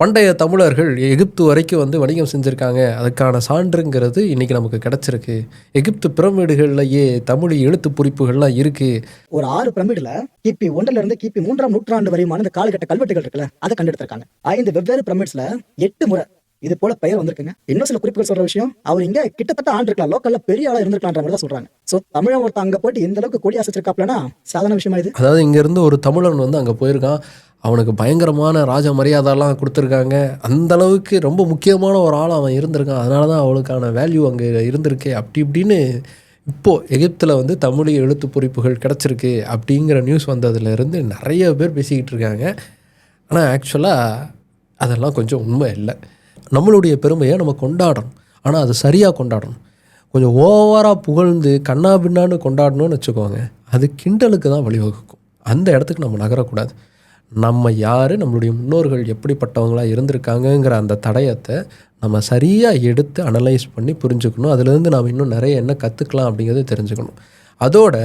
பண்டைய தமிழர்கள் எகிப்து வரைக்கும் வந்து வணிகம் செஞ்சுருக்காங்க. அதுக்கான சான்றுங்கிறது இன்றைக்கி நமக்கு கிடச்சிருக்கு. எகிப்து பிரமிடுகள்லையே தமிழ் எழுத்து குறிப்புகள்லாம் இருக்குது ஒரு ஆறு பிரமிடுல கிபி ஒன்றுல இருந்து கிபி மூன்றாம் நூற்றாண்டு வரையுமான இந்த காலகட்ட கல்வெட்டுகள் இருக்குல்ல அதை கண்டெடுத்திருக்காங்க. ஐந்து வெவ்வேறு பிரமிட்ஸ்ல எட்டு முறை இது போல பெயர் வந்திருக்குங்க. இன்னும் சில குறிப்புகள் சொல்ற விஷயம் அவர் இங்க கிட்டத்தட்ட ஆண்டு இருக்கலாம் லோக்கல்ல பெரிய ஆளா இருந்திருக்கலான்ற மாதிரி தான் சொல்றாங்க. சோ தமிழன் ஒருத்தன் அங்க போயிட்டு இந்த அளவுக்கு கொடி அசைச்சிருக்காப்லனா சாதாரண விஷயமா இது? அதாவது இங்கேருந்து ஒரு தமிழன் வந்து அங்கே போயிருக்கான். அவனுக்கு பயங்கரமான ராஜ மரியாதைலாம் கொடுத்துருக்காங்க. அந்தளவுக்கு ரொம்ப முக்கியமான ஒரு ஆள் அவன் இருந்திருக்கான். அதனால தான் அவளுக்கான வேல்யூ அங்கே இருந்திருக்கு. அப்படி இப்படின்னு இப்போது எகிப்தில் வந்து தமிழ் எழுத்து பொறிப்புகள் கிடச்சிருக்கு அப்படிங்கிற நியூஸ் வந்ததுலேருந்து நிறைய பேர் பேசிக்கிட்டு இருக்காங்க. ஆனால் ஆக்சுவலாக அதெல்லாம் கொஞ்சம் உண்மை இல்லை. நம்மளுடைய பெருமையை நம்ம கொண்டாடணும். ஆனால் அது சரியாக கொண்டாடணும். கொஞ்சம் ஓவராக புகழ்ந்து கண்ணா பின்னான்னு கொண்டாடணும்னு வச்சுக்கோங்க. அது கிண்டலுக்கு தான் வழிவகுக்கும். அந்த இடத்துக்கு நம்ம நகரக்கூடாது. நம்ம யார் நம்மளுடைய முன்னோர்கள் எப்படிப்பட்டவங்களாக இருந்திருக்காங்கங்கிற அந்த தடயத்தை நம்ம சரியாக எடுத்து அனலைஸ் பண்ணி புரிஞ்சுக்கணும். அதுலேருந்து நாம் இன்னும் நிறைய என்ன கற்றுக்கலாம் அப்படிங்கிறத தெரிஞ்சுக்கணும். அதோட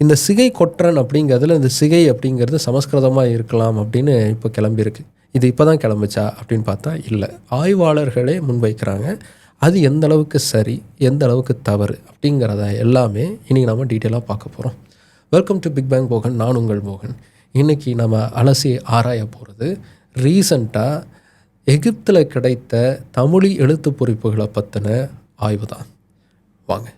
இந்த சிகை கொற்றன் அப்படிங்கிறதுல இந்த சிகை அப்படிங்கிறது சமஸ்கிருதமாக இருக்கலாம் அப்படின்னு இப்போ கிளம்பியிருக்கு. இது இப்போ தான் கிளம்புச்சா அப்படின்னு பார்த்தா இல்லை. ஆய்வாளர்களே முன்வைக்கிறாங்க. அது எந்த அளவுக்கு சரி எந்த அளவுக்கு தவறு அப்படிங்கிறத எல்லாமே இன்றைக்கி நம்ம டீட்டெயிலாக பார்க்க போகிறோம் welcome to big bang Bogan நான் உங்கள் மோகன் இன்றைக்கி நம்ம அலசி ஆராய போகிறது ரீசண்டாக எகிப்தில் கிடைத்த தமிழி எழுத்து பொறிப்புகளை பற்றின ஆய்வு தான் வாங்க.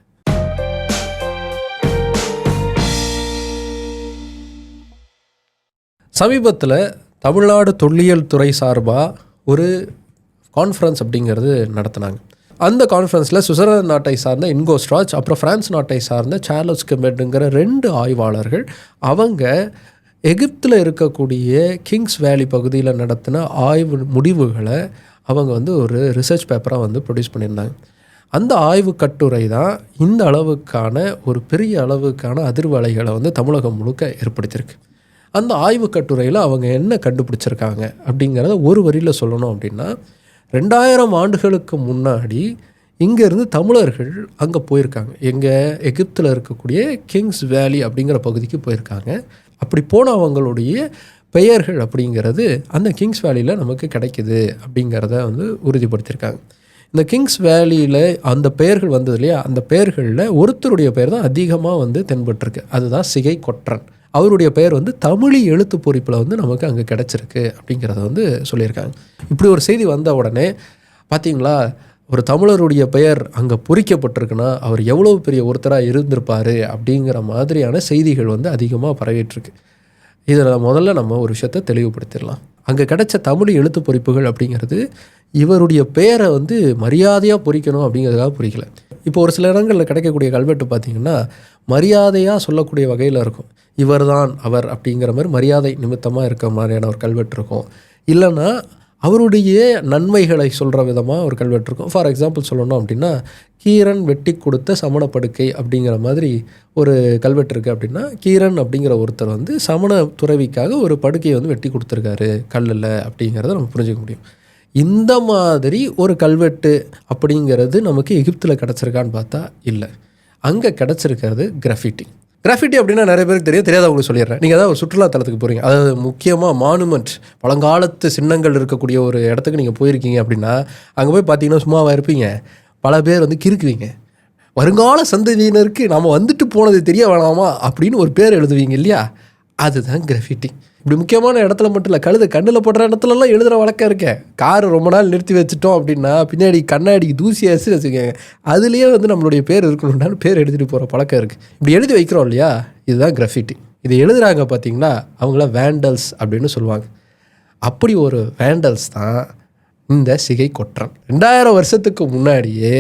சமீபத்தில் தமிழ்நாடு தொல்லியல் துறை சார்பாக ஒரு கான்ஃபரன்ஸ் அப்படிங்கிறது நடத்தினாங்க. அந்த கான்ஃபரன்ஸில் சுவிட்சர்லாந்து நாட்டை சார்ந்த இன்கோஸ்ட்ராஜ் அப்புறம் ஃப்ரான்ஸ் நாட்டை சார்ந்த சார்லஸ் கெமெட்டுங்கிற ரெண்டு ஆய்வாளர்கள் அவங்க எகிப்தில் இருக்கக்கூடிய கிங்ஸ் வேலி பகுதியில் நடத்தின ஆய்வு முடிவுகளை அவங்க வந்து ஒரு ரிசர்ச் பேப்பராக வந்து ப்ரொடியூஸ் பண்ணியிருந்தாங்க. அந்த ஆய்வு கட்டுரை தான் இந்த அளவுக்கான ஒரு பெரிய அளவுக்கான அதிர்வலைகளை வந்து தமிழகம் முழுக்க ஏற்படுத்தியிருக்கு. அந்த ஆய்வு கட்டுரையில் அவங்க என்ன கண்டுபிடிச்சிருக்காங்க அப்படிங்கிறத ஒரு வரியில் சொல்லணும் அப்படின்னா ரெண்டாயிரம் ஆண்டுகளுக்கு முன்னாடி இங்கேருந்து தமிழர்கள் அங்கே போயிருக்காங்க. எங்கள் எகிப்தில் இருக்கக்கூடிய கிங்ஸ் வேலி அப்படிங்கிற பகுதிக்கு போயிருக்காங்க. அப்படி போனவங்களுடைய பெயர்கள் அப்படிங்கிறது அந்த கிங்ஸ் வேலியில் நமக்கு கிடைக்குது அப்படிங்கிறத வந்து உறுதிப்படுத்தியிருக்காங்க. இந்த கிங்ஸ் வேலியில் அந்த பெயர்கள் வந்தது இல்லையா? அந்த பெயர்களில் ஒருத்தருடைய பெயர் தான் அதிகமாக வந்து தென்பட்டிருக்கு. அதுதான் சிகை கொற்றன். அவருடைய பெயர் வந்து தமிழி எழுத்து பொறிப்பில் வந்து நமக்கு அங்கே கிடச்சிருக்கு அப்படிங்கிறத வந்து சொல்லியிருக்காங்க. இப்படி ஒரு செய்தி வந்த உடனே பார்த்தீங்களா ஒரு தமிழருடைய பெயர் அங்கே பொறிக்கப்பட்டிருக்குன்னா அவர் எவ்வளோ பெரிய ஒருத்தராக இருந்திருப்பார் அப்படிங்கிற மாதிரியான செய்திகள் வந்து அதிகமாக பரவிட்டுருக்கு. இதில் முதல்ல நம்ம ஒரு விஷயத்தை தெளிவுபடுத்திடலாம். அங்கே கிடைச்ச தமிழ் எழுத்து பொறிப்புகள் அப்படிங்கிறது இவருடைய பெயரை வந்து மரியாதையாக பொறிக்கணும் அப்படிங்கிறதுக்காக பொறிக்கல. இப்போ ஒரு சில இடங்களில் கிடைக்கக்கூடிய கல்வெட்டு பார்த்திங்கன்னா மரியாதையாக சொல்லக்கூடிய வகையில் இருக்கும். இவர்தான் அவர் அப்படிங்கிற மாதிரி மரியாதை நிமித்தமாக இருக்க மாதிரியான ஒரு கல்வெட்டு இருக்கும். இல்லைன்னா அவருடைய நன்மைகளை சொல்கிற விதமாக ஒரு கல்வெட்டு இருக்கும் ஃபார் எக்ஸாம்பிள் சொல்லணும் அப்படின்னா கீரன் வெட்டி கொடுத்த சமணப்படுக்கை அப்படிங்கிற மாதிரி ஒரு கல்வெட்டு இருக்குது அப்படின்னா கீரன் அப்படிங்கிற ஒருத்தர் வந்து சமண துறவிக்காக ஒரு படுக்கையை வந்து வெட்டி கொடுத்துருக்காரு கல்லில் அப்படிங்கிறத நம்ம புரிஞ்சுக்க முடியும். இந்த மாதிரி ஒரு கல்வெட்டு அப்படிங்கிறது நமக்கு எகிப்தில் கிடச்சிருக்கான்னு பார்த்தா இல்லை. அங்கே கிடச்சிருக்கிறது கிராஃபிட்டி கிராஃபிட்டி அப்படின்னா நிறைய பேருக்கு தெரியும். தெரியாதவங்களுக்கு சொல்லிடுறேன். நீங்கள் ஏதாவது ஒரு சுற்றுலா போகிறீங்க அதாவது முக்கியமாக மானுமெண்ட் பழங்காலத்து சின்னங்கள் இருக்கக்கூடிய ஒரு இடத்துக்கு நீங்கள் போயிருக்கீங்க அப்படின்னா அங்கே போய் பார்த்தீங்கன்னா சும்மாவாக இருப்பீங்க. பல பேர் வந்து கிறுக்குவீங்க. வருங்கால சந்ததியினருக்கு நாம் வந்துட்டு போனது தெரிய வேணாமா அப்படின்னு ஒரு பேர் எழுதுவீங்க இல்லையா? அதுதான் கிராஃபிட்டி இப்படி முக்கியமான இடத்துல மட்டும் இல்லை கழுத கண்ணில் போடுற இடத்துலலாம் எழுதுகிற வழக்கம் இருக்கேன் கார் ரொம்ப நாள் நிறுத்தி வச்சுட்டோம் அப்படின்னா பின்னாடி கண்ணாடி தூசி அரிசி வச்சுக்கோங்க. அதுலேயே வந்து நம்மளுடைய பேர் இருக்கணும்னாலும் பேர் எடுத்துகிட்டு போகிற பழக்கம் இருக்குது இப்படி எழுதி வைக்கிறோம் இல்லையா? இதுதான் கிரஃபிட்டி இது எழுதுகிறாங்க பார்த்தீங்கன்னா அவங்கள வேண்டல்ஸ் அப்படின்னு சொல்லுவாங்க. அப்படி ஒரு வேண்டல்ஸ் தான் இந்த சிகை கொற்றன். ரெண்டாயிரம் வருஷத்துக்கு முன்னாடியே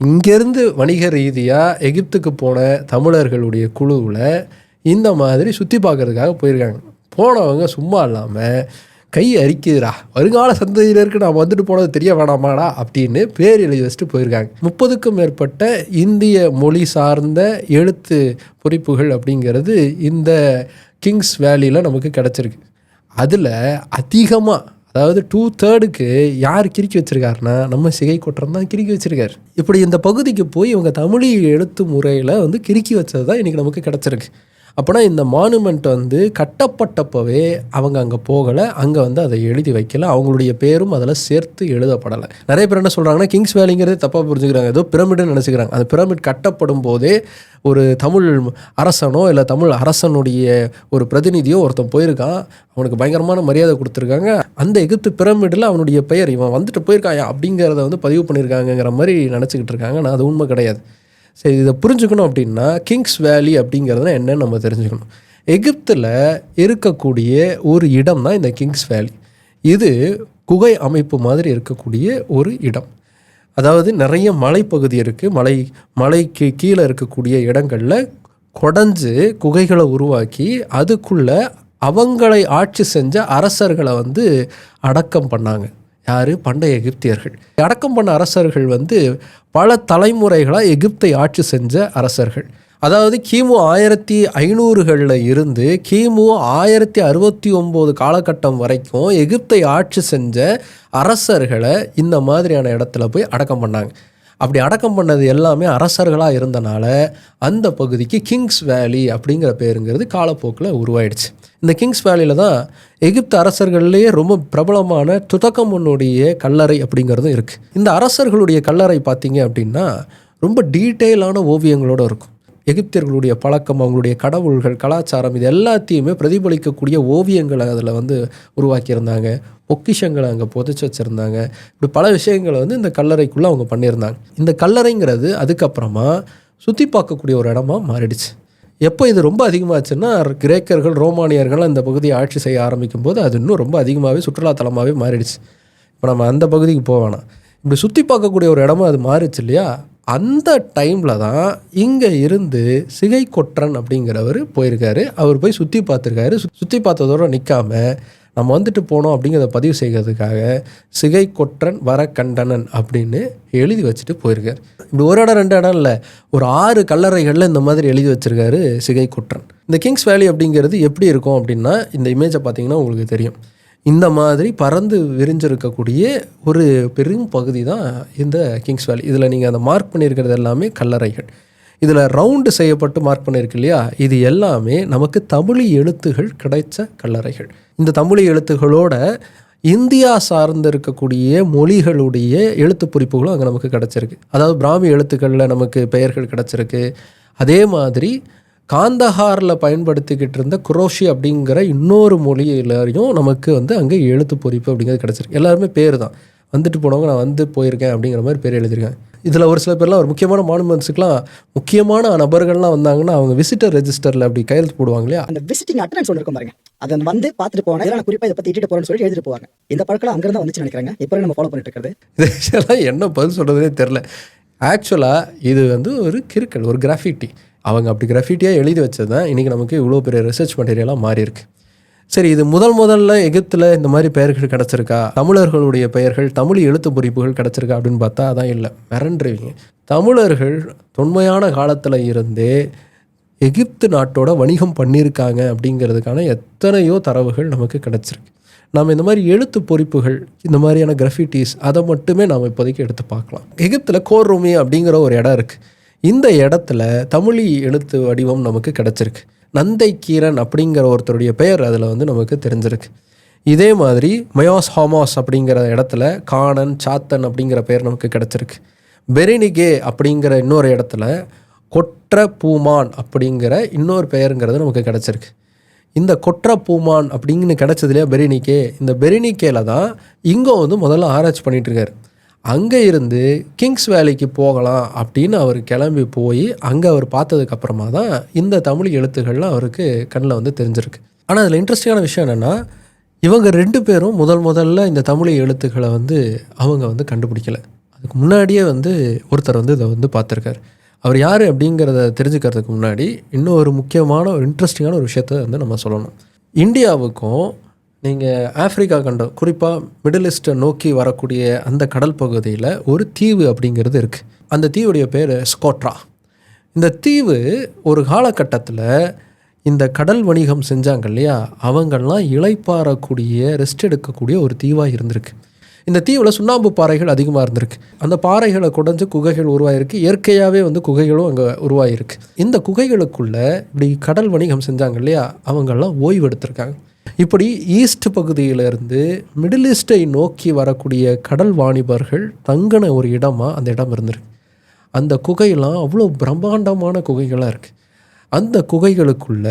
இங்கேருந்து வணிக ரீதியாக எகிப்துக்கு போன தமிழர்களுடைய குழுவில் இந்த மாதிரி சுற்றி பார்க்கறதுக்காக போயிருக்காங்க. போனவங்க சும்மா இல்லாமல் கை அரிக்குதுடா வருங்கால சந்ததியினருக்கு நான் வந்துட்டு போனது தெரிய வேணாமாடா அப்படின்னு பேர் எழுதி வச்சுட்டு போயிருக்காங்க. முப்பதுக்கும் மேற்பட்ட இந்திய மொழி சார்ந்த எழுத்து பொறிப்புகள் அப்படிங்கிறது இந்த கிங்ஸ் வேலியில் நமக்கு கிடச்சிருக்கு. அதில் அதிகமாக அதாவது டூ தேர்டுக்கு யார் கிறுக்கி வச்சுருக்காருன்னா நம்ம சிகை குற்றம் தான் கிறுக்கி வச்சுருக்காரு. இப்படி இந்த பகுதிக்கு போய் இவங்க தமிழ் எழுத்து முறையில் வந்து கிறுக்கி வச்சது தான் இன்றைக்கி நமக்கு கிடச்சிருக்கு. அப்போனா இந்த மானுமெண்ட் வந்து கட்டப்பட்டப்பவே அவங்க அங்கே போகலை அங்கே வந்து அதை எழுதி வைக்கல அவங்களுடைய பேரும் அதில் சேர்த்து எழுதப்படலை. நிறைய பேர் என்ன சொல்கிறாங்கன்னா கிங்ஸ் வேலிங்கிறதே தப்பாக புரிஞ்சுக்கிறாங்க. ஏதோ பிரமிடுன்னு நினச்சிக்கிறாங்க. அந்த பிரமிட் கட்டப்படும் போதே ஒரு தமிழ் அரசனோ இல்லை தமிழ் அரசனுடைய ஒரு பிரதிநிதியோ ஒருத்தன் போயிருக்கான். அவனுக்கு பயங்கரமான மரியாதை கொடுத்துருக்காங்க. அந்த எகிப்து பிரமிடில் அவனுடைய பெயர் இவன் வந்துட்டு போயிருக்காயா அப்படிங்கிறத வந்து பதிவு பண்ணியிருக்காங்கங்கிற மாதிரி நினச்சிக்கிட்டு இருக்காங்க. ஆனால் அது உண்மை கிடையாது. சரி இதை புரிஞ்சுக்கணும் அப்படின்னா கிங்ஸ் வேலி அப்படிங்கிறதுனா என்னன்னு நம்ம தெரிஞ்சுக்கணும். எகிப்தில் இருக்கக்கூடிய ஒரு இடம் தான் இந்த கிங்ஸ் வேலி இது குகை அமைப்பு மாதிரி இருக்கக்கூடிய ஒரு இடம். அதாவது நிறைய மலைப்பகுதி இருக்குது மலை மலைக்கு கீழே இருக்கக்கூடிய இடங்களில் குடஞ்சு குகைகளை உருவாக்கி அதுக்குள்ளே அவங்களை ஆட்சி செஞ்ச அரசர்களை வந்து அடக்கம் பண்ணாங்க. யார்? பண்டைய எகிப்தியர்கள். அடக்கம் பண்ண அரசர்கள் வந்து பல தலைமுறைகளாக எகிப்தை ஆட்சி செஞ்ச அரசர்கள். அதாவது கிமு ஆயிரத்தி ஐநூறுகளில் இருந்து கிமு ஆயிரத்தி அறுபத்தி ஒம்பது காலகட்டம் வரைக்கும் எகிப்தை ஆட்சி செஞ்ச அரசர்களை இந்த மாதிரியான இடத்துல போய் அடக்கம் பண்ணாங்க. அப்படி அடக்கம் பண்ணது எல்லாமே அரசர்களாக இருந்தனால அந்த பகுதிக்கு கிங்ஸ் வேலி அப்படிங்கிற பேருங்கிறது காலப்போக்கில் உருவாயிடுச்சு. இந்த கிங்ஸ் வேலியில் தான் எகிப்து அரசர்கள்லேயே ரொம்ப பிரபலமான துதக்கமுன்னுடைய கல்லறை அப்படிங்கிறதும் இருக்குது இந்த அரசர்களுடைய கல்லறை பார்த்தீங்க அப்படின்னா ரொம்ப டீட்டெயிலான ஓவியங்களோடு இருக்கும். எகிப்தியர்களுடைய பழக்கம் அவங்களுடைய கடவுள்கள் கலாச்சாரம் இது எல்லாத்தையுமே பிரதிபலிக்கக்கூடிய ஓவியங்களை அதில் வந்து உருவாக்கியிருந்தாங்க. பொக்கிஷங்களை அங்கே புதைச்சி வச்சுருந்தாங்க. இப்படி பல விஷயங்களை வந்து இந்த கல்லறைக்குள்ளே அவங்க பண்ணியிருந்தாங்க. இந்த கல்லறைங்கிறது அதுக்கப்புறமா சுற்றி பார்க்கக்கூடிய ஒரு இடமா மாறிடுச்சு. எப்போ இது ரொம்ப அதிகமாகச்சுன்னா கிரேக்கர்கள் ரோமானியர்கள் அந்த பகுதியை ஆட்சி செய்ய ஆரம்பிக்கும் போது அது இன்னும் ரொம்ப அதிகமாகவே சுற்றுலாத்தலமாகவே மாறிடுச்சு. இப்போ நம்ம அந்த பகுதிக்கு போக இப்படி சுற்றி பார்க்கக்கூடிய ஒரு இடமா அது மாறிச்சு இல்லையா? அந்த டைமில் தான் இங்கே இருந்து சிகை கொற்றன் அப்படிங்கிறவர் போயிருக்காரு. அவர் போய் சுற்றி பார்த்துருக்காரு. சுற்றி பார்த்ததோடு நிற்காம நம்ம வந்துட்டு போனோம் அப்படிங்கிறத பதிவு செய்கிறதுக்காக சிகை கொற்றன் வர கண்டனன் அப்படின்னு எழுதி வச்சுட்டு போயிருக்கார். இப்படி ஒரு இடம் ரெண்டு இடம் இல்லை. ஒரு ஆறு கல்லறைகளில் இந்த மாதிரி எழுதி வச்சுருக்காரு சிகை கொற்றன். இந்த கிங்ஸ் வேலி அப்படிங்கிறது எப்படி இருக்கும் அப்படின்னா இந்த இமேஜை பார்த்தீங்கன்னா உங்களுக்கு தெரியும். இந்த மாதிரி பறந்து விரிஞ்சிருக்கக்கூடிய ஒரு பெரும் பகுதி தான் இந்த கிங்ஸ் வேலி இதில் நீங்கள் அந்த மார்க் பண்ணியிருக்கிறது எல்லாமே கல்லறைகள். இதில் ரவுண்டு செய்யப்பட்டு மார்க் பண்ணியிருக்கு இல்லையா? இது எல்லாமே நமக்கு தமிழ் எழுத்துகள் கிடைச்ச கல்லறைகள். இந்த தமிழ் எழுத்துகளோட இந்தியா சார்ந்து இருக்கக்கூடிய மொழிகளுடைய எழுத்து குறிப்புகளும் அங்கே நமக்கு கிடச்சிருக்கு. அதாவது பிராமி எழுத்துக்களில் நமக்கு பெயர்கள் கிடச்சிருக்கு. அதே மாதிரி காந்தஹாரில் பயன்படுத்திக்கிட்டு இருந்த குரோஷி அப்படிங்கிற இன்னொரு மொழியிலையும் நமக்கு வந்து அங்கே எழுத்து பொறிப்பு அப்படிங்கிறது கிடச்சிருக்கு. எல்லாருமே பேர் தான். வந்துட்டு போனவங்க நான் வந்து போயிருக்கேன் அப்படிங்கிற மாதிரி பேர் எழுதியிருக்காங்க. இதில் ஒரு சில பேர்லாம் ஒரு முக்கியமான மானுமெண்ட்ஸுக்குலாம் முக்கியமான நபர்கள்லாம் வந்தாங்கன்னா அவங்க விசிட்டர் ரெஜிஸ்டரில் அப்படி கையெழுத்து போடுவாங்க இல்லையா? அந்த விசிட்டிங் அட்டனன்ஸ் ஒன்று இருக்கும் பாருங்க. அதை வந்து பார்த்துட்டு இதெல்லாம் நான் குறிப்பாக இதை பற்றி இட்டுட்டு போறேன்னு சொல்லி எழுதிட்டு போவாங்க. இந்த பழக்கம் அங்கிருந்து வந்துச்சு நினைக்கிறாங்க. இப்போ நம்ம ஃபாலோ பண்ணிட்டு இருக்கிறது? இது விஷயம்லாம் என்ன பதில் சொல்கிறதுனே தெரில ஆக்சுவலாக இது வந்து ஒரு கிறுக்கல் ஒரு கிராஃபிட்டி அவங்க அப்படி கிராஃபிட்டியாக எழுதி வச்சது தான் இன்றைக்கி நமக்கு இவ்வளோ பெரிய ரிசர்ச் மெட்டீரியலாக மாறி இருக்கு சரி இது முதல் முதல்ல எகிப்தில் இந்த மாதிரி பெயர்கள் கிடச்சிருக்கா? தமிழர்களுடைய பெயர்கள் தமிழ் எழுத்து பொறிப்புகள் கிடச்சிருக்கா அப்படின்னு பார்த்தா அதான் இல்லை. மிரண்டுருவீங்க. தமிழர்கள் தொன்மையான காலத்தில் இருந்தே எகிப்து நாட்டோட வணிகம் பண்ணியிருக்காங்க அப்படிங்கிறதுக்கான எத்தனையோ தரவுகள் நமக்கு கிடச்சிருக்கு. நம்ம இந்த மாதிரி எழுத்து பொறிப்புகள் இந்த மாதிரியான கிரஃபிட்டிஸ் அதை மட்டுமே நாம் இப்போதைக்கு எடுத்து பார்க்கலாம். எகிப்தில் கோர் ரூமி அப்படிங்கிற ஒரு இடம் இருக்குது இந்த இடத்துல தமிழி எழுத்து வடிவம் நமக்கு கிடச்சிருக்கு. நந்தை கீரன் அப்படிங்கிற ஒருத்தருடைய பெயர் அதில் வந்து நமக்கு தெரிஞ்சிருக்கு. இதே மாதிரி மயோஸ் ஹாமாஸ் அப்படிங்கிற இடத்துல காணன் சாத்தன் அப்படிங்கிற பெயர் நமக்கு கிடச்சிருக்கு. பெரினிகே அப்படிங்கிற இன்னொரு இடத்துல கொற்ற பூமான் அப்படிங்கிற இன்னொரு பெயருங்கிறது நமக்கு கிடச்சிருக்கு. இந்த கொற்ற பூமான் அப்படின்னு கிடச்சதுலையா பெரினிக்கே இந்த பெரினிக்கேல தான் இங்கே வந்து முதல்ல ஆராய்ச்சி பண்ணிட்டு இருக்காரு. அங்கே இருந்து கிங்ஸ் வேலைக்கு போகலாம் அப்படின்னு அவர் கிளம்பி போய் அங்கே அவர் பார்த்ததுக்கப்புறமா தான் இந்த தமிழ் எழுத்துக்கள்லாம் அவருக்கு கண்ணில் வந்து தெரிஞ்சிருக்கு. ஆனால் அதில் இன்ட்ரெஸ்டிங்கான விஷயம் என்னென்னா இவங்க ரெண்டு பேரும் முதல் முதல்ல இந்த தமிழ் எழுத்துக்களை வந்து அவங்க வந்து கண்டுபிடிக்கல. அதுக்கு முன்னாடியே வந்து ஒருத்தர் வந்து இதை வந்து பார்த்துருக்காரு. அவர் யார் அப்படிங்கிறத தெரிஞ்சுக்கிறதுக்கு முன்னாடி இன்னும் ஒரு முக்கியமான ஒரு இன்ட்ரெஸ்டிங்கான ஒரு விஷயத்த வந்து நம்ம சொல்லணும். இந்தியாவுக்கும் நீங்கள் ஆஃப்ரிக்கா கண்டம் குறிப்பாக மிடில் ஈஸ்ட்டை நோக்கி வரக்கூடிய அந்த கடல் பகுதியில் ஒரு தீவு அப்படிங்கிறது இருக்குது அந்த தீவுடைய பேர் ஸ்கோட்ரா இந்த தீவு ஒரு காலகட்டத்தில் இந்த கடல் வணிகம் செஞ்சாங்க இல்லையா? அவங்கெல்லாம் இளைப்பாறக்கூடிய ரெஸ்ட் எடுக்கக்கூடிய ஒரு தீவாக இருந்திருக்கு. இந்த தீவில் சுண்ணாம்பு பாறைகள் அதிகமாக இருந்திருக்கு. அந்த பாறைகளை குடைஞ்சு குகைகள் உருவாயிருக்கு. இயற்கையாகவே வந்து குகைகளும் அங்கே உருவாயிருக்கு. இந்த குகைகளுக்குள்ளே இப்படி கடல் வணிகம் செஞ்சாங்க இல்லையா? அவங்கெல்லாம் ஓய்வு எடுத்திருக்காங்க. இப்படி ஈஸ்ட் பகுதியிலிருந்து மிடில் ஈஸ்டை நோக்கி வரக்கூடிய கடல் வாணிபர்கள் தங்கின ஒரு இடமாக அந்த இடம் இருந்திருக்கு. அந்த குகையெல்லாம் அவ்வளோ பிரம்மாண்டமான குகைகளாக இருக்குது அந்த குகைகளுக்குள்ள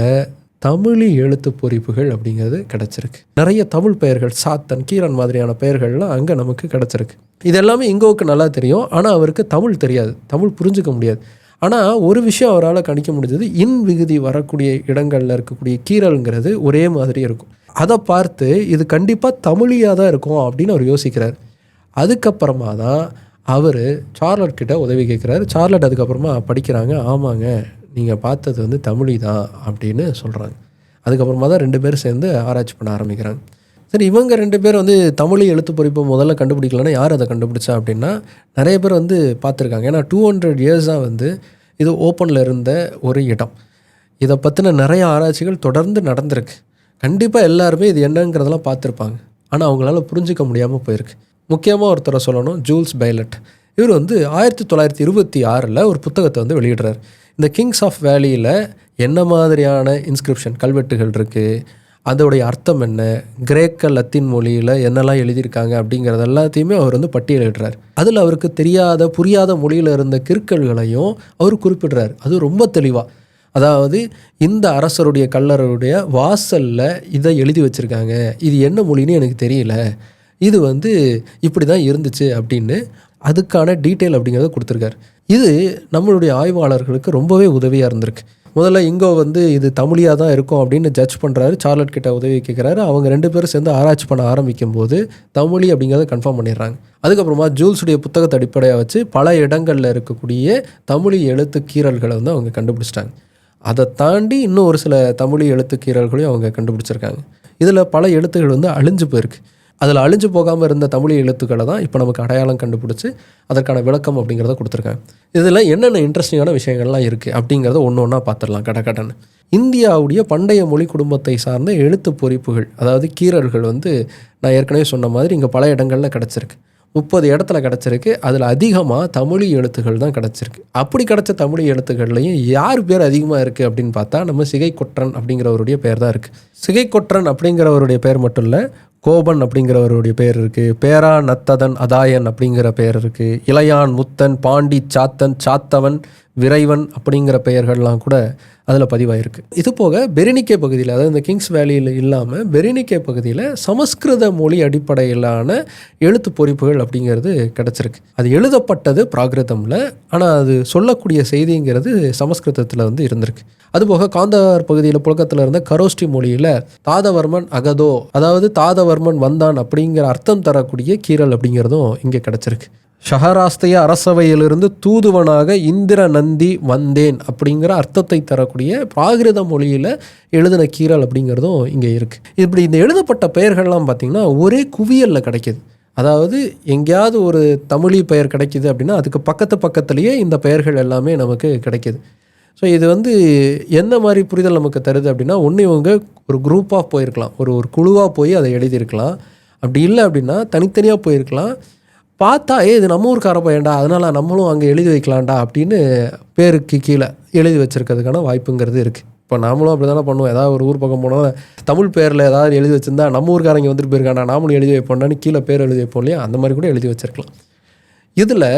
தமிழி எழுத்து பொறிப்புகள் அப்படிங்கிறது கிடச்சிருக்கு. நிறைய தமிழ் பெயர்கள் சாத்தன் கீரன் மாதிரியான பெயர்கள்லாம் அங்கே நமக்கு கிடச்சிருக்கு. இது எல்லாமே இங்கோவுக்கு நல்லா தெரியும் ஆனால் அவருக்கு தமிழ் தெரியாது. தமிழ் புரிஞ்சுக்க முடியாது. ஆனால் ஒரு விஷயம் அவரால் கணிக்க முடிஞ்சது இன் விகுதி வரக்கூடிய இடங்களில் இருக்கக்கூடிய கீரல்ங்கிறது ஒரே மாதிரி இருக்கும். அதை பார்த்து இது கண்டிப்பாக தமிழியாக தான் இருக்கும் அப்படின்னு அவர் யோசிக்கிறார். அதுக்கப்புறமா தான் அவர் சார்லட் கிட்ட உதவி கேட்குறாரு சார்லட் அதுக்கப்புறமா படிக்கிறாங்க ஆமாங்க நீங்கள் பார்த்தது வந்து தமிழி தான் அப்படின்னு சொல்கிறாங்க அதுக்கப்புறமா தான் ரெண்டு பேரும் சேர்ந்து ஆராய்ச்சி பண்ண ஆரம்பிக்கிறாங்க. சரி இவங்க ரெண்டு பேர் வந்து தமிழ் எழுத்து பொறிப்பை முதல்ல கண்டுபிடிக்கலன்னா யார் அதை கண்டுபிடிச்சா அப்படின்னா நிறைய பேர் வந்து பார்த்துருக்காங்க. ஏன்னா டூ ஹண்ட்ரட் இயர்ஸாக வந்து இது ஓப்பனில் இருந்த ஒரு இடம். இதை பற்றின நிறைய ஆராய்ச்சிகள் தொடர்ந்து நடந்திருக்கு. கண்டிப்பாக எல்லாருமே இது என்னங்கிறதெல்லாம் பார்த்துருப்பாங்க. ஆனால் அவங்களால புரிஞ்சிக்க முடியாமல் போயிருக்கு. முக்கியமாக ஒருத்தரை சொல்லணும் ஜூல்ஸ் பைலட். இவர் வந்து ஆயிரத்தி தொள்ளாயிரத்தி இருபத்தி ஆறில் ஒரு புத்தகத்தை வந்து வெளியிடுறார். இந்த கிங்ஸ் ஆஃப் வேலியில் என்ன மாதிரியான இன்ஸ்கிரிப்ஷன் கல்வெட்டுகள் இருக்குது அதோடைய அர்த்தம் என்ன? கிரேக்க லத்தீன் மொழியில் என்னெல்லாம் எழுதியிருக்காங்க அப்படிங்கிறது எல்லாத்தையுமே அவர் வந்து பட்டியலிடுறார் அதில் அவருக்கு தெரியாத புரியாத மொழியில் இருந்த கிற்கல்களையும் அவர் குறிப்பிடுறார். அது ரொம்ப தெளிவாக அதாவது இந்த அரசருடைய கல்லறையுடைய வாசலில் இதை எழுதி வச்சுருக்காங்க. இது என்ன மொழின்னு எனக்கு தெரியல. இது வந்து இப்படி தான் இருந்துச்சு அப்படின்னு அதுக்கான டீட்டெயில் அப்படிங்கிறத கொடுத்துருக்காரு. இது நம்மளுடைய ஆய்வாளர்களுக்கு ரொம்பவே உதவியாக இருந்திருக்கு. முதல்ல இங்கோ வந்து இது தமிழியாக தான் இருக்கும் அப்படின்னு ஜட்ஜ் பண்ணுறாரு சார்லட் கிட்ட உதவி கேட்குறாரு அவங்க ரெண்டு பேரும் சேர்ந்து ஆராய்ச்சி பண்ண ஆரம்பிக்கும் போது தமிழி அப்படிங்கிறத கன்ஃபார்ம் பண்ணிடுறாங்க. அதுக்கப்புறமா ஜூல்ஸுடைய புத்தகத்தை அடிப்படையாக வச்சு பல இடங்களில் இருக்கக்கூடிய தமிழி எழுத்து கீறல்களை வந்து அவங்க கண்டுபிடிச்சிட்டாங்க. அதை தாண்டி இன்னும் ஒரு சில தமிழி எழுத்து கீறல்களையும் அவங்க கண்டுபிடிச்சிருக்காங்க. இதில் பல எழுத்துகள் வந்து அழிஞ்சு போயிருக்கு. அதில் அழிஞ்சு போகாமல் இருந்த தமிழ் எழுத்துக்களை தான் இப்போ நமக்கு அடையாளம் கண்டுபிடிச்சி அதற்கான விளக்கம் அப்படிங்கிறத கொடுத்துருக்காங்க. இதில் என்னென்ன இன்ட்ரெஸ்டிங்கான விஷயங்கள்லாம் இருக்குது அப்படிங்கிறத ஒன்று ஒன்றா பார்த்துடலாம் கடக்கடன் இந்தியாவுடைய பண்டைய மொழி குடும்பத்தை சார்ந்த எழுத்து பொறிப்புகள் அதாவது கீரல்கள் வந்து நான் ஏற்கனவே சொன்ன மாதிரி இங்கே பல இடங்களில் கிடச்சிருக்கு. முப்பது இடத்துல கிடச்சிருக்கு அதில் அதிகமாக தமிழ் எழுத்துக்கள் தான் கிடச்சிருக்கு. அப்படி கிடச்ச தமிழ் எழுத்துக்கள்லையும் யார் பேர் அதிகமாக இருக்குது அப்படின்னு பார்த்தா நம்ம சிகை கொற்றன் அப்படிங்கிறவருடைய பேர் தான் இருக்குது. சிகை கொற்றன் அப்படிங்கிறவருடைய பேர் மட்டும் இல்லை கோபன் அப்படிங்கிறவருடைய பேர் இருக்குது பேரா நத்ததன் அதாயன் அப்படிங்கிற பேர் இருக்குது இளையான் முத்தன் பாண்டி சாத்தன் சாத்தவன் விரைவன் அப்படிங்கிற பெயர்கள்லாம் கூட அதில் பதிவாயிருக்கு. இது போக பெரினிக்கே பகுதியில் அதாவது இந்த கிங்ஸ் வேலியில் இல்லாமல் பெரினிக்கே பகுதியில் சமஸ்கிருத மொழி அடிப்படையிலான எழுத்து பொறிப்புகள் அப்படிங்கிறது கிடச்சிருக்கு. அது எழுதப்பட்டது பிராகிருதமில் ஆனால் அது சொல்லக்கூடிய செய்திங்கிறது சமஸ்கிருதத்தில் வந்து இருந்திருக்கு. அதுபோக காந்தார் பகுதியில் புழக்கத்தில் இருந்த கரோஷ்டி மொழியில் தாதவர்மன் அகதோ அதாவது தாதவர்மன் வந்தான் அப்படிங்கிற அர்த்தம் தரக்கூடிய கீரல் அப்படிங்கிறதும் இங்கே கிடச்சிருக்கு. ஷஹராஸ்திய அரசவையிலிருந்து தூதுவனாக இந்திர நந்தி வந்தேன் அப்படிங்கிற அர்த்தத்தை தரக்கூடிய பிராகிருத மொழியில் எழுதின கீரல் அப்படிங்கிறதும் இங்கே இருக்குது இப்படி இந்த எழுதப்பட்ட பெயர்கள்லாம் பார்த்திங்கன்னா ஒரே குவியலில் கிடைக்கிது. அதாவது எங்கேயாவது ஒரு தமிழி பெயர் கிடைக்கிது அப்படின்னா அதுக்கு பக்கத்து பக்கத்துலேயே இந்த பெயர்கள் எல்லாமே நமக்கு கிடைக்கிது. ஸோ இது வந்து எந்த மாதிரி புரிதல் நமக்கு தருது அப்படின்னா ஒன்று இவங்க ஒரு குரூப்பாக போயிருக்கலாம். ஒரு ஒரு குழுவாக போய் அதை எழுதியிருக்கலாம். அப்படி இல்லை அப்படின்னா தனித்தனியாக போயிருக்கலாம். பார்த்தா ஏ இது நம்ம ஊருக்கார பையன்டா அதனால் நம்மளும் அங்கே எழுதி வைக்கலாம்டா அப்படின்னு பேருக்கு கீழே எழுதி வச்சுருக்கிறதுக்கான வாய்ப்புங்கிறது இருக்குது இப்போ நாமளும் அப்படி தானே பண்ணுவோம். ஏதாவது ஒரு ஊர் பக்கம் போனால் தமிழ் பேரில் ஏதாவது எழுதி வச்சிருந்தா நம்ம ஊருக்காரங்க வந்துட்டு போயிருக்காண்டா நாமளும் எழுதி வைப்போம்டான்னு கீழே பேர் எழுதி வைப்போம் இல்லையா? அந்த மாதிரி கூட எழுதி வச்சிருக்கலாம். இதில்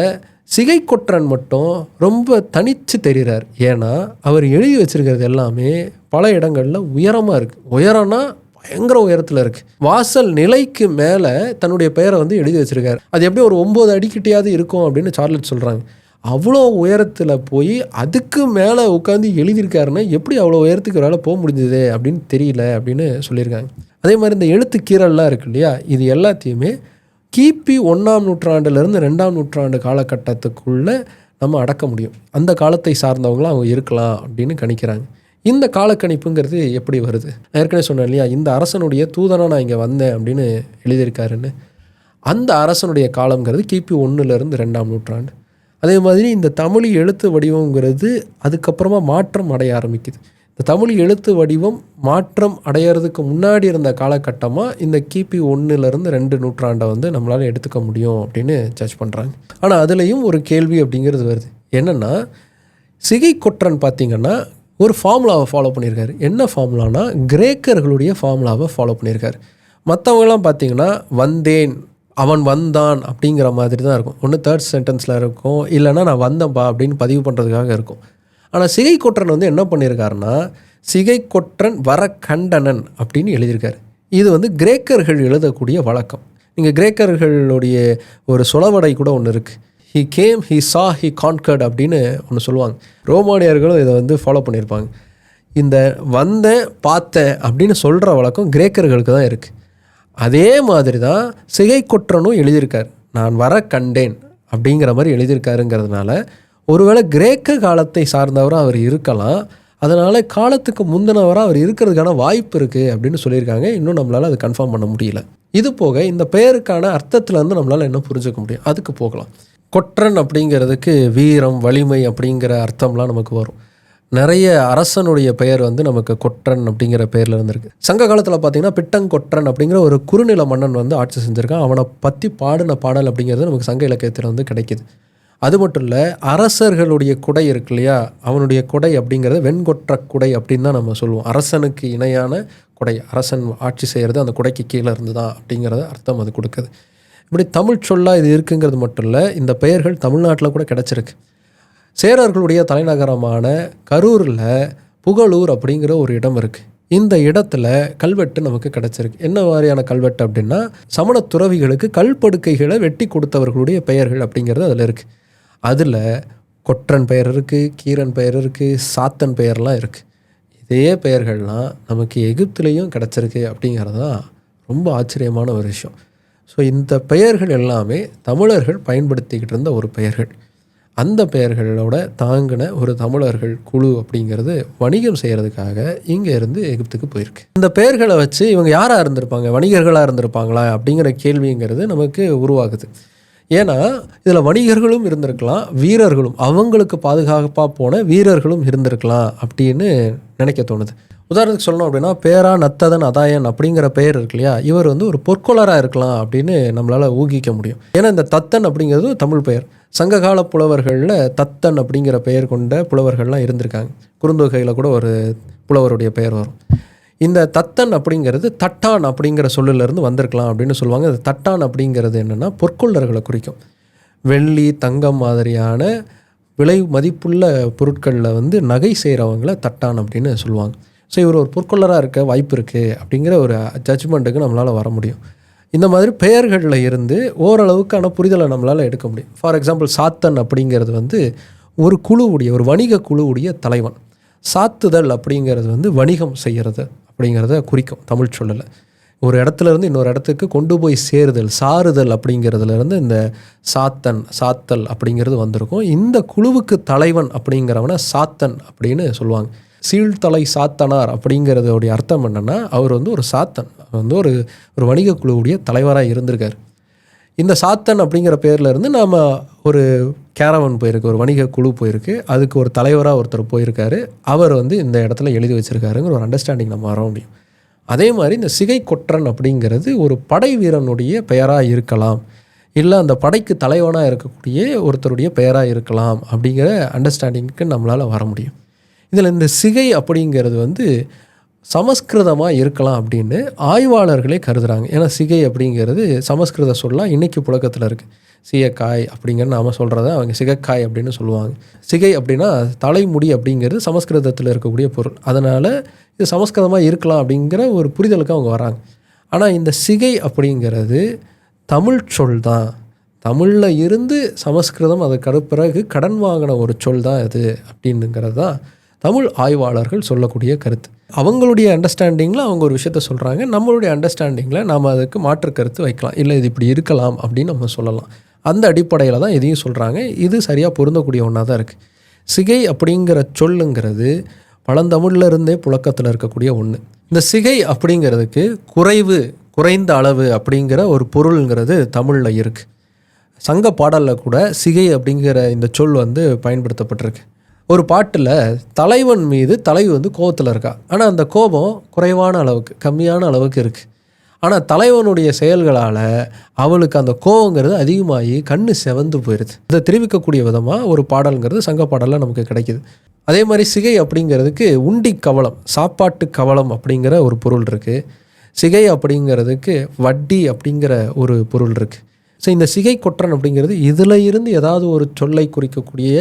சிகை கொற்றன் மட்டும் ரொம்ப தனித்து தெரிகிறார் ஏன்னா அவர் எழுதி வச்சிருக்கிறது எல்லாமே பல இடங்களில் உயரமாக இருக்குது உயரம்னா பயங்கர உயரத்தில் இருக்குது வாசல் நிலைக்கு மேலே தன்னுடைய பெயரை வந்து எழுதி வச்சுருக்காரு. அது எப்படி ஒரு ஒம்பது அடிக்கிட்டையாவது இருக்கும் அப்படின்னு சார்லட் சொல்கிறாங்க அவ்வளோ உயரத்தில் போய் அதுக்கு மேலே உட்காந்து எழுதியிருக்காருன்னா எப்படி அவ்வளோ உயரத்துக்கு வேலை போக முடிஞ்சது அப்படின்னு தெரியல அப்படின்னு சொல்லியிருக்காங்க. அதே மாதிரி இந்த எழுத்து கீரல்லாம் இருக்கு இல்லையா? இது எல்லாத்தையுமே கிபி ஒன்றாம் நூற்றாண்டுலேருந்து ரெண்டாம் நூற்றாண்டு காலகட்டத்துக்குள்ளே நம்ம அடக்க முடியும். அந்த காலத்தை சார்ந்தவங்களும் அவங்க இருக்கலாம் அப்படின்னு கணிக்கிறாங்க. இந்த காலக்கணிப்புங்கிறது எப்படி வருது? நான் ஏற்கனவே சொன்னேன் இல்லையா இந்த அரசனுடைய தூதனாக நான் இங்கே வந்தேன் அப்படின்னு எழுதியிருக்காருன்னு. அந்த அரசனுடைய காலங்கிறது கிபி ஒன்றுலேருந்து ரெண்டாம் நூற்றாண்டு. அதே மாதிரி இந்த தமிழ் எழுத்து வடிவங்கிறது அதுக்கப்புறமா மாற்றம் அடைய ஆரம்பிக்குது. இந்த தமிழ் எழுத்து வடிவம் மாற்றம் அடையிறதுக்கு முன்னாடி இருந்த காலகட்டமாக இந்த கிபி ஒன்றுலேருந்து ரெண்டு நூற்றாண்டை வந்து நம்மளால் எடுத்துக்க முடியும் அப்படின்னு ஜட்ஜ் பண்ணுறாங்க ஆனால் அதுலேயும் ஒரு கேள்வி அப்படிங்கிறது வருது. என்னென்னா சிகை கொற்றன் பார்த்தீங்கன்னா ஒரு ஃபார்முலாவை ஃபாலோ பண்ணியிருக்காரு. என்ன ஃபார்முலானா கிரேக்கர்களுடைய ஃபார்முலாவை ஃபாலோ பண்ணியிருக்காரு. மற்றவங்களாம் பார்த்தீங்கன்னா வந்தேன் அவன் வந்தான் அப்படிங்கிற மாதிரி தான் இருக்கும். ஒன்று தேர்ட் சென்டென்ஸில் இருக்கும். இல்லைன்னா நான் வந்தேன்பா அப்படின்னு பதிவு பண்ணுறதுக்காக இருக்கும். ஆனால் சிகை கொற்றன் வந்து என்ன பண்ணியிருக்காருன்னா சிகை கொற்றன் வர கண்டனன் அப்படின்னு எழுதியிருக்காரு. இது வந்து கிரேக்கர்கள் எழுதக்கூடிய வழக்கம். நீங்கள் கிரேக்கர்களுடைய ஒரு சுழவடை கூட ஒன்று இருக்குது he came he saw he conquered அப்படின்னு ஒன்று சொல்லுவாங்க. ரோமானியர்களும் இதை வந்து ஃபாலோ பண்ணியிருப்பாங்க. இந்த வந்தேன் பார்த்தேன் அப்படின்னு சொல்கிற வழக்கம் கிரேக்கர்களுக்கு தான் இருக்குது அதே மாதிரி தான் சிகை குற்றனும் எழுதியிருக்கார். நான் வர கண்டேன் அப்படிங்கிற மாதிரி எழுதியிருக்காருங்கிறதுனால ஒருவேளை கிரேக்க காலத்தை சார்ந்தவராக அவர் இருக்கலாம். அதனால் காலத்துக்கு முந்தினவராக அவர் இருக்கிறதுக்கான வாய்ப்பு இருக்குது அப்படின்னு சொல்லியிருக்காங்க. இன்னும் நம்மளால் அது கன்ஃபார்ம் பண்ண முடியல. இது போக இந்த பெயருக்கான அர்த்தத்தில் வந்து நம்மளால் என்ன புரிஞ்சுக்க முடியும். அதுக்கு போகலாம். கொற்றன் அப்படிங்கிறதுக்கு வீரம் வலிமை அப்படிங்கிற அர்த்தம்லாம் நமக்கு வரும். நிறைய அரசனுடைய பெயர் வந்து நமக்கு கொற்றன் அப்படிங்கிற பெயரில் இருந்திருக்கு. சங்க காலத்தில் பார்த்தீங்கன்னா பிட்டங்கொற்றன் அப்படிங்கிற ஒரு குறுநில மன்னன் வந்து ஆட்சி செஞ்சுருக்கான். அவனை பற்றி பாடின பாடல் அப்படிங்கிறது நமக்கு சங்க இலக்கியத்தில் வந்து கிடைக்கிது. அது மட்டும் இல்லை அரசர்களுடைய குடை இருக்கு இல்லையா? அவனுடைய குடை அப்படிங்கிறது வெண்கொற்ற குடை அப்படின்னு தான் நம்ம சொல்லுவோம். அரசனுக்கு இணையான குடை. அரசன் ஆட்சி செய்கிறது அந்த குடைக்கு கீழே இருந்து தான் அப்படிங்கிறத அர்த்தம் அது கொடுக்குது. இப்படி தமிழ் சொல்லாக இது இருக்குங்கிறது மட்டும் இல்லை இந்த பெயர்கள் தமிழ்நாட்டில் கூட கிடச்சிருக்கு. சேரர்களுடைய தலைநகரமான கரூரில் புகழூர் அப்படிங்கிற ஒரு இடம் இருக்குது இந்த இடத்துல கல்வெட்டு நமக்கு கிடச்சிருக்கு. என்ன மாதிரியான கல்வெட்டு அப்படின்னா சமண துறவிகளுக்கு கல்படுக்கைகளை வெட்டி கொடுத்தவர்களுடைய பெயர்கள் அப்படிங்கிறது அதில் இருக்குது அதில் கொற்றன் பெயர் இருக்குது கீரன் பெயர் இருக்குது சாத்தன் பெயர்லாம் இருக்குது இதே பெயர்கள்லாம் நமக்கு எகிப்துலேயும் கிடச்சிருக்கு அப்படிங்கிறது தான் ரொம்ப ஆச்சரியமான ஒரு விஷயம். ஸோ இந்த பெயர்கள் எல்லாமே தமிழர்கள் பயன்படுத்திக்கிட்டு இருந்த ஒரு பெயர்கள். அந்த பெயர்களோட தாங்கின ஒரு தமிழர்கள் குழு அப்படிங்கிறது வணிகம் செய்கிறதுக்காக இங்கே இருந்து எகிப்துக்கு போயிருக்கு. இந்த பெயர்களை வச்சு இவங்க யாராக இருந்திருப்பாங்க? வணிகர்களாக இருந்திருப்பாங்களா? அப்படிங்கிற கேள்விங்கிறது நமக்கு உருவாகுது. ஏன்னா இதில் வணிகர்களும் இருந்திருக்கலாம் வீரர்களும். அவங்களுக்கு பாதுகாப்பாக போன வீரர்களும் இருந்திருக்கலாம் அப்படின்னு நினைக்க தோணுது. உதாரணத்துக்கு சொல்லணும் அப்படின்னா பேரா நத்ததன் அதாயன் அப்படிங்கிற பெயர் இருக்கு இல்லையா? இவர் வந்து ஒரு பொற்கொளராக இருக்கலாம் அப்படின்னு நம்மளால் ஊகிக்க முடியும். ஏன்னா இந்த தத்தன் அப்படிங்கிறது தமிழ் பெயர். சங்ககால புலவர்களில் தத்தன் அப்படிங்கிற பெயர் கொண்ட புலவர்கள்லாம் இருந்திருக்காங்க. குறுந்தொகையில் கூட ஒரு புலவருடைய பெயர் வரும். இந்த தத்தன் அப்படிங்கிறது தட்டான் அப்படிங்கிற சொல்லிலிருந்து வந்திருக்கலாம் அப்படின்னு சொல்லுவாங்க. இந்த தட்டான் அப்படிங்கிறது என்னென்னா பொற்கொள்ளர்களை குறிக்கும். வெள்ளி தங்கம் மாதிரியான விலை மதிப்புள்ள பொருட்களில் வந்து நகை செய்கிறவங்கள தட்டான் அப்படின்னு சொல்லுவாங்க. ஸோ இவர் ஒரு பொற்கொள்ளராக இருக்க வாய்ப்பு இருக்குது அப்படிங்கிற ஒரு ஜட்ஜ்மெண்ட்டுக்கு நம்மளால் வர முடியும். இந்த மாதிரி பெயர்களில் இருந்து ஓரளவுக்கான புரிதலை நம்மளால் எடுக்க முடியும். ஃபார் எக்ஸாம்பிள் சாத்தன் அப்படிங்கிறது வந்து ஒரு குழுவுடைய ஒரு வணிக குழுவுடைய தலைவன். சாத்துதல் அப்படிங்கிறது வந்து வணிகம் செய்கிறது அப்படிங்கிறத குறிக்கும் தமிழ் சொல்லலை. ஒரு இடத்துலேருந்து இன்னொரு இடத்துக்கு கொண்டு போய் சேருதல் சாறுதல் அப்படிங்கிறதுலேருந்து இந்த சாத்தன் சாத்தல் அப்படிங்கிறது வந்திருக்கும். இந்த குழுவுக்கு தலைவன் அப்படிங்கிறவனை சாத்தன் அப்படின்னு சொல்லுவாங்க. சீழ்தலை சாத்தனார் அப்படிங்கிறதோடைய அர்த்தம் என்னென்னா அவர் வந்து ஒரு சாத்தன். வந்து ஒரு ஒரு வணிக குழுவுடைய தலைவராக இருந்திருக்கார். இந்த சாத்தன் அப்படிங்கிற பேரில் இருந்து நாம் ஒரு கேரவன் போயிருக்கு ஒரு வணிக குழு போயிருக்கு. அதுக்கு ஒரு தலைவராக ஒருத்தர் போயிருக்காரு. அவர் வந்து இந்த இடத்துல எழுதி வச்சுருக்காருங்கிற ஒரு அண்டர்ஸ்டாண்டிங் நம்ம வர முடியும். அதே மாதிரி இந்த சிகை கொற்றன் அப்படிங்கிறது ஒரு படை வீரனுடைய பெயராக இருக்கலாம். இல்லை அந்த படைக்கு தலைவனாக இருக்கக்கூடிய ஒருத்தருடைய பெயராக இருக்கலாம் அப்படிங்கிற அண்டர்ஸ்டாண்டிங்க்கு நம்மளால் வர முடியும். இதில் இந்த சிகை அப்படிங்கிறது வந்து சமஸ்கிருதமாக இருக்கலாம் அப்படின்னு ஆய்வாளர்களே கருதுகிறாங்க ஏன்னா சிகை அப்படிங்கிறது சமஸ்கிருத சொல்லலாம் இன்றைக்கி புழக்கத்தில் இருக்குது சீயக்காய் அப்படிங்கிற நாம் சொல்கிறத அவங்க சிகக்காய் அப்படின்னு சொல்லுவாங்க. சிகை அப்படின்னா தலைமுடி அப்படிங்கிறது சமஸ்கிருதத்தில் இருக்கக்கூடிய பொருள். அதனால் இது சமஸ்கிருதமாக இருக்கலாம் அப்படிங்கிற ஒரு புரிதலுக்கு அவங்க வராங்க. ஆனால் இந்த சிகை அப்படிங்கிறது தமிழ் சொல் தான். தமிழில் இருந்து சமஸ்கிருதம் அதுக்கு பிறகு கடன் வாங்கின ஒரு சொல் தான் இது அப்படின்னுங்கிறது தான் தமிழ் ஆய்வாளர்கள் சொல்லக்கூடிய கருத்து. அவங்களுடைய அண்டர்ஸ்டாண்டிங்கில் அவங்க ஒரு விஷயத்த சொல்கிறாங்க நம்மளுடைய அண்டர்ஸ்டாண்டிங்கில் நாம் அதுக்கு மாற்று கருத்து வைக்கலாம். இல்லை இது இப்படி இருக்கலாம் அப்படின்னு நம்ம சொல்லலாம். அந்த அடிப்படையில் தான் இதையும் சொல்கிறாங்க இது சரியாக பொருந்தக்கூடிய ஒன்றா தான் இருக்குது சிகை அப்படிங்கிற சொல்லுங்கிறது பழந்தமிழ்ல இருந்தே புழக்கத்தில் இருக்கக்கூடிய ஒன்று இந்த சிகை அப்படிங்கிறதுக்கு குறைவு குறைந்த அளவு அப்படிங்கிற ஒரு பொருளுங்கிறது தமிழில் இருக்குது சங்க பாடலில் கூட சிகை அப்படிங்கிற இந்த சொல் வந்து பயன்படுத்தப்பட்டிருக்கு. ஒரு பாட்டில் தலைவன் மீது தலைவி வந்து கோபத்தில் இருக்கா? ஆனால் அந்த கோபம் குறைவான அளவுக்கு கம்மியான அளவுக்கு இருக்குது ஆனால் தலைவனுடைய செயல்களால் அவளுக்கு அந்த கோவங்கிறது அதிகமாகி கண்ணு செவந்து போயிடுது இதை தெரிவிக்கக்கூடிய விதமாக ஒரு பாடலுங்கிறது சங்க பாடலில் நமக்கு கிடைக்குது. அதே மாதிரி சிகை அப்படிங்கிறதுக்கு உண்டி கவலம் சாப்பாட்டு கவலம் அப்படிங்கிற ஒரு பொருள் இருக்குது சிகை அப்படிங்கிறதுக்கு வட்டி அப்படிங்கிற ஒரு பொருள் இருக்குது ஸோ இந்த சிகை கொற்றன் அப்படிங்கிறது இதில் இருந்து ஏதாவது ஒரு சொல்லை குறிக்கக்கூடிய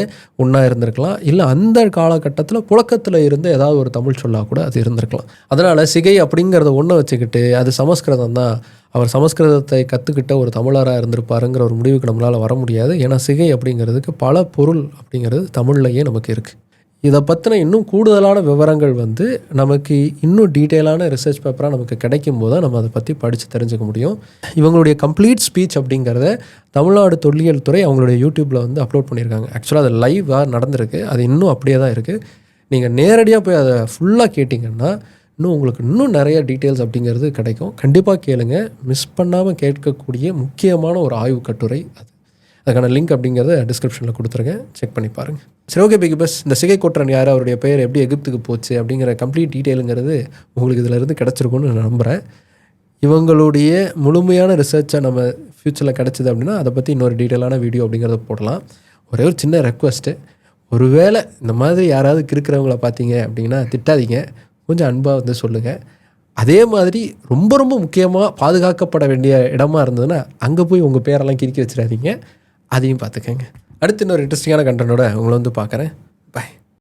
ஒன்றா இருந்திருக்கலாம். இல்லை அந்த காலகட்டத்தில் புழக்கத்தில் இருந்து ஏதாவது ஒரு தமிழ் சொல்லாக கூட அது இருந்திருக்கலாம். அதனால் சிகை அப்படிங்கிறத ஒன்றை வச்சுக்கிட்டு அது சமஸ்கிருதம் தான். அவர் சமஸ்கிருதத்தை கற்றுக்கிட்ட ஒரு தமிழராக இருந்திருப்பாருங்கிற ஒரு முடிவுக்கு நம்மளால் வர முடியாது. ஏன்னா சிகை அப்படிங்கிறதுக்கு பல பொருள் அப்படிங்கிறது தமிழ்லையே நமக்கு இருக்குது இதை பற்றின இன்னும் கூடுதலான விவரங்கள் வந்து நமக்கு இன்னும் டீட்டெயிலான ரிசர்ச் பேப்பராக நமக்கு கிடைக்கும் போது தான் நம்ம அதை பற்றி படித்து தெரிஞ்சுக்க முடியும். இவங்களுடைய கம்ப்ளீட் ஸ்பீச் அப்படிங்கிறத தமிழ்நாடு தொல்லியல் துறை அவங்களுடைய யூடியூப்பில் வந்து அப்லோட் பண்ணியிருக்காங்க. ஆக்சுவலாக அது லைவாக நடந்திருக்கு. அது இன்னும் அப்படியே தான் இருக்குது நீங்கள் நேரடியாக போய் அதை ஃபுல்லாக கேட்டிங்கன்னா இன்னும் உங்களுக்கு இன்னும் நிறைய டீட்டெயில்ஸ் அப்படிங்கிறது கிடைக்கும். கண்டிப்பாக கேளுங்க. மிஸ் பண்ணாமல் கேட்கக்கூடிய முக்கியமான ஒரு ஆய்வு கட்டுரை அது. அதுக்கான லிங்க் அப்படிங்கிறத டிஸ்கிரிப்ஷனில் கொடுத்துருக்கேன். செக் பண்ணி பாருங்கள் சரி ஓகே பிக் பஸ் இந்த சிகை கோட்டரன் யார்? அவருடைய பெயர் எப்படி எகிப்துக்கு போச்சு? அப்படிங்கிற கம்ப்ளீட் டீட்டெயிலுங்கிறது உங்களுக்கு இதிலிருந்து கிடச்சிருக்கும்னு நான் நம்புகிறேன் இவங்களுடைய முழுமையான ரிசர்ச்சை நம்ம ஃப்யூச்சரில் கிடச்சிது அப்படின்னா அதை பற்றி இன்னொரு டீட்டெயிலான வீடியோ அப்படிங்கிறத போடலாம். ஒரே ஒரு சின்ன ரெக்வஸ்ட்டு ஒருவேளை இந்த மாதிரி யாராவது கிறுக்கிறவங்கள பார்த்தீங்க அப்படின்னா திட்டாதீங்க. கொஞ்சம் அன்பாக வந்து சொல்லுங்கள் அதே மாதிரி ரொம்ப ரொம்ப முக்கியமாக பாதுகாக்கப்பட வேண்டிய இடமா இருந்ததுன்னா அங்கே போய் உங்கள் பேரெல்லாம் கிறுக்கி வச்சிடாதீங்க. அதையும் பார்த்துக்கங்க. அடுத்து இன்னொரு இன்ட்ரெஸ்டிங்கான கண்டனோட உங்களை வந்து பார்க்குறேன். பை